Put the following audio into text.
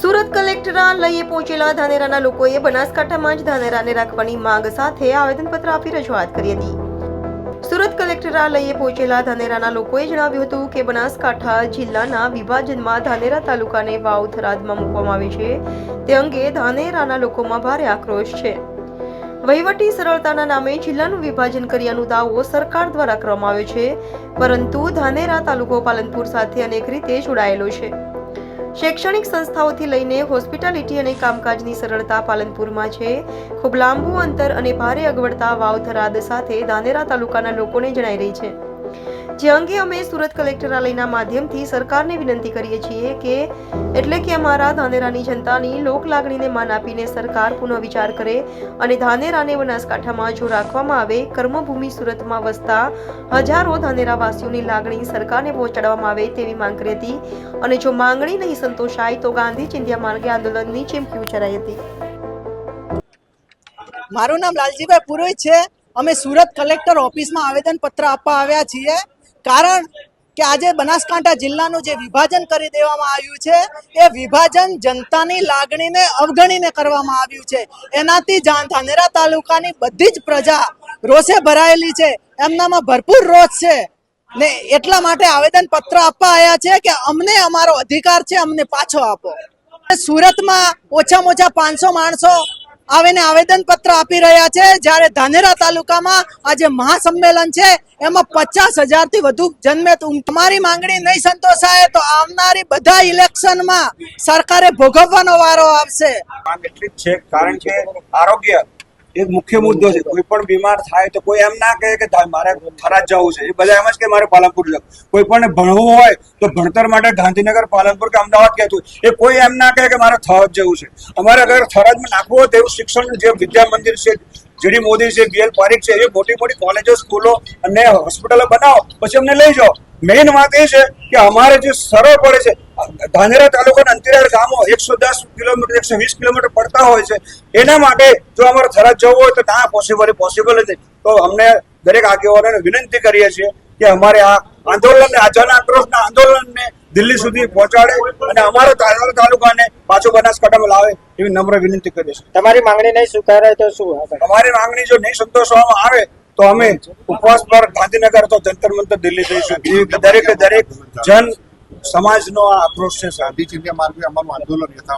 સુરત કલેક્ટરા લઈએ પહોંચેલા ધાનેરાના લોકોએ બનાસકાંઠામાં જ ધાનેરાને રાખવાની માંગ સાથે આવેદનપત્ર આપી રજૂઆત કરી હતી. સુરત કલેક્ટરાલયે પહોંચેલા ધાનેરાના લોકોએ જણાવ્યું હતું કે બનાસકાંઠા જિલ્લાના વિભાજનમાં ધાનેરા તાલુકાને વાવ થરાદમાં મૂકવામાં આવે છે. તે અંગે ધાનેરાના લોકોમાં ભારે આક્રોશ છે. વહીવટી સરળતાના નામે જિલ્લાનું વિભાજન કર્યાનો દાવો સરકાર દ્વારા કરવામાં આવ્યો છે. પરંતુ ધાનેરા તાલુકો પાલનપુર સાથે અનેક રીતે જોડાયેલો છે. શૈક્ષણિક સંસ્થાઓથી લઈને હોસ્પિટાલિટી અને કામકાજની સરળતા પાલનપુરમાં છે. ખૂબ લાંબુ અંતર અને ભારે અગવડતા વાવ થરાદ સાથે ધાનેરા તાલુકાના લોકોને જણાઈ રહી છે. જે અંગે અમે સુરત કલેક્ટરાલયના માધ્યમથી સરકારને વિનંતી કરીએ છીએ કે એટલે કે અમારા ધાનેરાની જનતાની લોક લાગણીને માન આપીને સરકાર પુનઃવિચાર કરે અને ધાનેરાને બનાસકાંઠામાં જો રાખવામાં આવે, કર્મભૂમિ સુરતમાં વસતા હજારો ધાનેરાવાસીઓની લાગણી સરકારને પહોંચાડવામાં આવે તેવી માંગ કરી હતી. અને જો માંગણી નહીં સંતોષાય તો ગાંધી ચિંધ્યા માર્ગે આંદોલનની ચીમકી ઉચ્ચારાઈ હતી. મારું નામ લાલજીભાઈ પુરોહિત છે. અમે સુરત કલેક્ટર ઓફિસમાં આવેદન પત્ર આપવા આવ્યા છીએ. કારણ કે આજે બનાસકાંઠા જિલ્લાનું જે વિભાજન કરી દેવામાં આવ્યું છે, એ વિભાજન જનતાની લાગણીને અવગણીને કરવામાં આવ્યું છે. એનાથી ધાનેરા તાલુકાની બધી જ પ્રજા રોષે ભરાયેલી છે. એમનામાં ભરપૂર રોષ છે. ને એટલા માટે આવેદન પત્ર આપવા આવ્યા છે કે અમને અમારો અધિકાર છે, અમને પાછો આપો. સુરતમાં ઓછામાં ઓછા પાંચસો માણસો આવીને આવેદન પત્ર આપી રહ્યા છે. જ્યારે ધાનેરા તાલુકામાં આજે મહાસંમેલન છે. એમાં પચાસ હજારથી વધુ જન્મે તમારી માંગણી નહીં સંતોષાય તો આવનારી બધા ઇલેક્શનમાં સરકારે ભોગવવાનો વારો આવશે. કારણ કે આરોગ્ય એક મુખ્ય મુદ્દો છે. કોઈ પણ બીમાર થાય તો કોઈ એમ ના કહે કે મારે થરાદ જવું છે. એ બધા એમ જ કે મારે પાલનપુર જવું. કોઈ પણ ભણવું હોય તો ભણતર માટે ગાંધીનગર, પાલનપુર કે અમદાવાદ કહેતું એ કોઈ એમ ના કહે કે મારે થરાદ જવું છે. અમારે અગર થરાદમાં નાખવું હોય તેવું શિક્ષણ જે વિદ્યા મંદિર છે, જીડી મોદી છે બીએલ પારીખ છે, એવી મોટી મોટી કોલેજો, સ્કૂલો અને હોસ્પિટલો બનાવો, પછી અમને લઈ જાઓ. મેઇન વાત એ છે કે અમારે જે સરળ પડે છે ધાનેરા તાલુકાના અંતરિયાળ ગામો એકસો દસ કિલોમીટર એકસો વીસ કિલોમીટર પડતા હોય છે. એના માટે જો અમારે થરાદ જવું હોય તો ના પોસિબલ પોસિબલ નથી તો અમને દરેક આગેવાનોને વિનંતી કરીએ છીએ કે અમારે આ આંદોલનને આ જન આક્રોશના આંદોલનને દિલ્હી સુધી પહોંચાડે અને અમારા ધાનેરા તાલુકાને પાછો બનાસકાંઠામાં લાવે એવી નમ્ર વિનંતી કરીએ છીએ. તમારી માંગણી નહીં સ્વીકારાય તો શું? અમારી માંગણી જો નહીં સંતોષવામાં આવે તો અમે ઉપવાસ પર ગાંધીનગર તો જંતર મંતર દિલ્હી જઈશું. દરેકે દરેક જન સમાજનો આ આક્રોશ છે ગાંધી ચિંધ્યા માર્ગે અમારું આંદોલન યથાવત